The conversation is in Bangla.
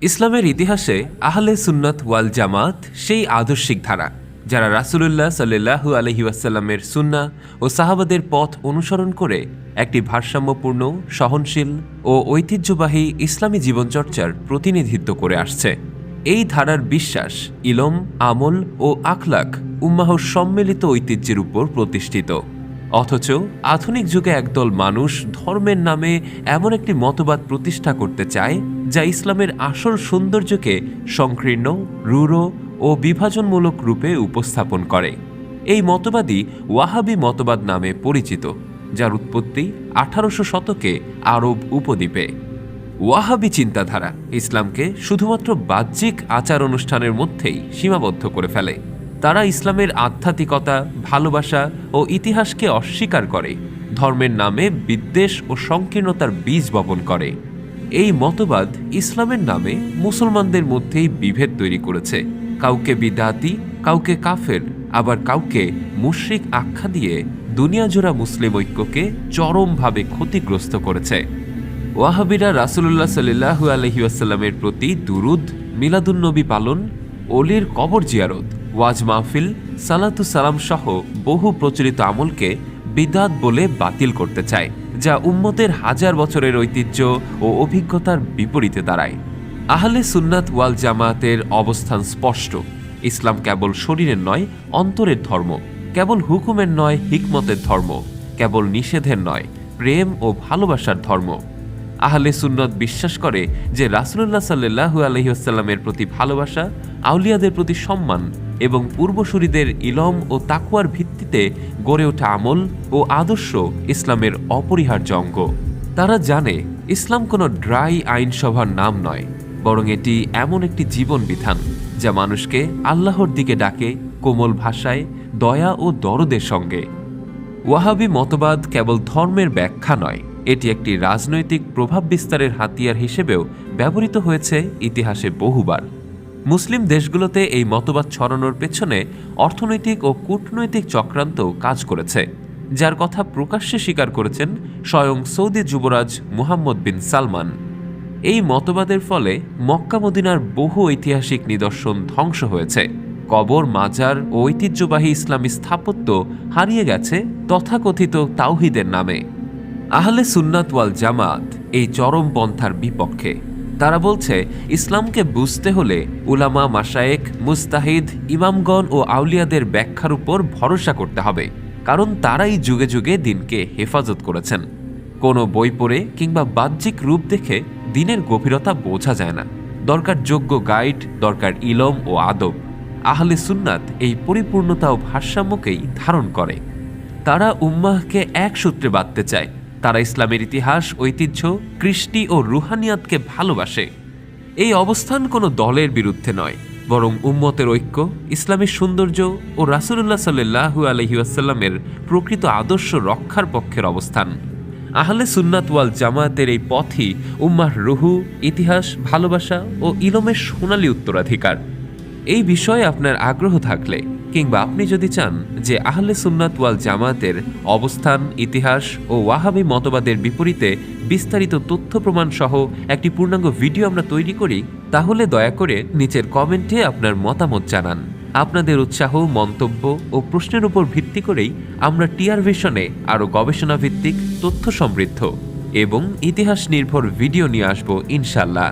ইসলামের ইতিহাসে আহলে সুন্নাত ওয়াল জামাত সেই আদর্শিক ধারা যারা রাসূলুল্লাহ সাল্লাল্লাহু আলহি ওয়াসাল্লামের সুন্না ও সাহাবাদের পথ অনুসরণ করে একটি ভারসাম্যপূর্ণ সহনশীল ও ঐতিহ্যবাহী ইসলামী জীবনচর্চার প্রতিনিধিত্ব করে আসছে। এই ধারার বিশ্বাস ইলম আমল ও আখলাক উম্মাহর সম্মিলিত ঐতিহ্যের উপর প্রতিষ্ঠিত। অথচ আধুনিক যুগে একদল মানুষ ধর্মের নামে এমন একটি মতবাদ প্রতিষ্ঠা করতে চায়, যা ইসলামের আসল সৌন্দর্যকে সংকীর্ণ, রূঢ় ও বিভাজনমূলক রূপে উপস্থাপন করে। এই মতবাদই ওয়াহাবি মতবাদ নামে পরিচিত, যার উৎপত্তি আঠারোশো শতকে আরব উপদ্বীপে। ওয়াহাবি চিন্তাধারা ইসলামকে শুধুমাত্র বাহ্যিক আচার অনুষ্ঠানের মধ্যেই সীমাবদ্ধ করে ফেলে। তারা ইসলামের আধ্যাত্মিকতা, ভালোবাসা ও ইতিহাসকে অস্বীকার করে। ধর্মের নামে বিদ্বেষ ও সংকীর্ণতার বীজ বপন করে। এই মতবাদ ইসলামের নামে মুসলমানদের মধ্যেই বিভেদ তৈরি করেছে। কাউকে বিদাতি, কাউকে কাফের, আবার কাউকে মুশরিক আখ্যা দিয়ে দুনিয়াজোড়া মুসলিম ঐক্যকে চরমভাবে ক্ষতিগ্রস্ত করেছে। ওয়াহাবিরা রাসুলুল্লাহ সাল্লাহু আলহি আসাল্লামের প্রতি দুরুদ মিলাদুন্নবী পালন অলির কবর জিয়ারত ওয়াজ মাহফিল, সালাতু সালাম সহ বহু প্রচলিত আমলকে বিদাত বলে বাতিল করতে চায়, যা উম্মতের হাজার বছরের ঐতিহ্য ও অভিজ্ঞতার বিপরীতে দাঁড়ায়। আহলে সুন্নাত ওয়াল জামায়াতের অবস্থান স্পষ্ট। ইসলাম কেবল শরীরের নয়, অন্তরের ধর্ম। কেবল হুকুমের নয়, হিকমতের ধর্ম। কেবল নিষেধের নয়, প্রেম ও ভালোবাসার ধর্ম। আহলে সুন্নত বিশ্বাস করে যে রাসুল্লাহ সাল্লু আলহিউসাল্লামের প্রতি ভালোবাসা, আউলিয়াদের প্রতি সম্মান এবং পূর্বসূরিদের ইলম ও তাকুয়ার ভিত্তিতে গড়ে ওঠা আমল ও আদর্শ ইসলামের অপরিহার্য অঙ্গ। তারা জানে, ইসলাম কোনো ড্রাই আইনসভার নাম নয়, বরং এটি এমন একটি জীবন বিধান যা মানুষকে আল্লাহর দিকে ডাকে কোমল ভাষায়, দয়া ও দরদের সঙ্গে। ওয়াহাবি মতবাদ কেবল ধর্মের ব্যাখ্যা নয়, এটি একটি রাজনৈতিক প্রভাব বিস্তারের হাতিয়ার হিসেবেও ব্যবহৃত হয়েছে ইতিহাসে বহুবার। মুসলিম দেশগুলোতে এই মতবাদ ছড়ানোর পেছনে অর্থনৈতিক ও কূটনৈতিক চক্রান্ত কাজ করেছে, যার কথা প্রকাশ্যে স্বীকার করেছেন স্বয়ং সৌদি যুবরাজ মুহাম্মদ বিন সালমান। এই মতবাদের ফলে মক্কা মদিনার বহু ঐতিহাসিক নিদর্শন ধ্বংস হয়েছে। কবর, মাজার ও ঐতিহ্যবাহী ইসলামী স্থাপত্য হারিয়ে গেছে তথাকথিত তাওহিদের নামে। আহলে সুন্নাত ওয়াল জামাত এই চরম পন্থার বিপক্ষে। তারা বলছে, ইসলামকে বুঝতে হলে উলামা মাসায়েক মুস্তাহিদ, ইমামগণ ও আউলিয়াদের ব্যাখ্যার উপর ভরসা করতে হবে। কারণ তারাই যুগে যুগে দিনকে হেফাজত করেছেন। কোনো বই পড়ে কিংবা বাহ্যিক রূপ দেখে দিনের গভীরতা বোঝা যায় না। দরকার যোগ্য গাইড, দরকার ইলম ও আদব। আহলে সুন্নাত এই পরিপূর্ণতা ও ভারসাম্যকেই ধারণ করে। তারা উম্মাহকে এক সূত্রে বাঁধতে চায়। তারা ইসলামের ইতিহাস, ঐতিহ্য, কৃষ্টি ও রুহানিয়াতকে ভালোবাসে। এই অবস্থান কোনো দলের বিরুদ্ধে নয়, বরং উম্মতের ঐক্য, ইসলামের সৌন্দর্য ও রাসুলুল্লাহ সাল্লু আলহিউসাল্লামের প্রকৃত আদর্শ রক্ষার পক্ষের অবস্থান। আহলে সুন্নাত ওয়াল জামায়াতের এই পথই উম্মাহ রুহু, ইতিহাস, ভালোবাসা ও ইলমের সোনালী উত্তরাধিকার। এই বিষয়ে আপনার আগ্রহ থাকলে কিংবা আপনি যদি চান যে আহলে সুন্নাত ওয়াল জামায়াতের অবস্থান, ইতিহাস ও ওয়াহাবি মতবাদের বিপরীতে বিস্তারিত তথ্য প্রমাণ সহ একটি পূর্ণাঙ্গ ভিডিও আমরা তৈরি করি, তাহলে দয়া করে নিচের কমেন্টে আপনার মতামত জানান। আপনাদের উৎসাহ, মন্তব্য ও প্রশ্নের উপর ভিত্তি করেই আমরা টিআর ভিশনে আরও গবেষণাভিত্তিক, তথ্য সমৃদ্ধ এবং ইতিহাস নির্ভর ভিডিও নিয়ে আসব ইনশাল্লাহ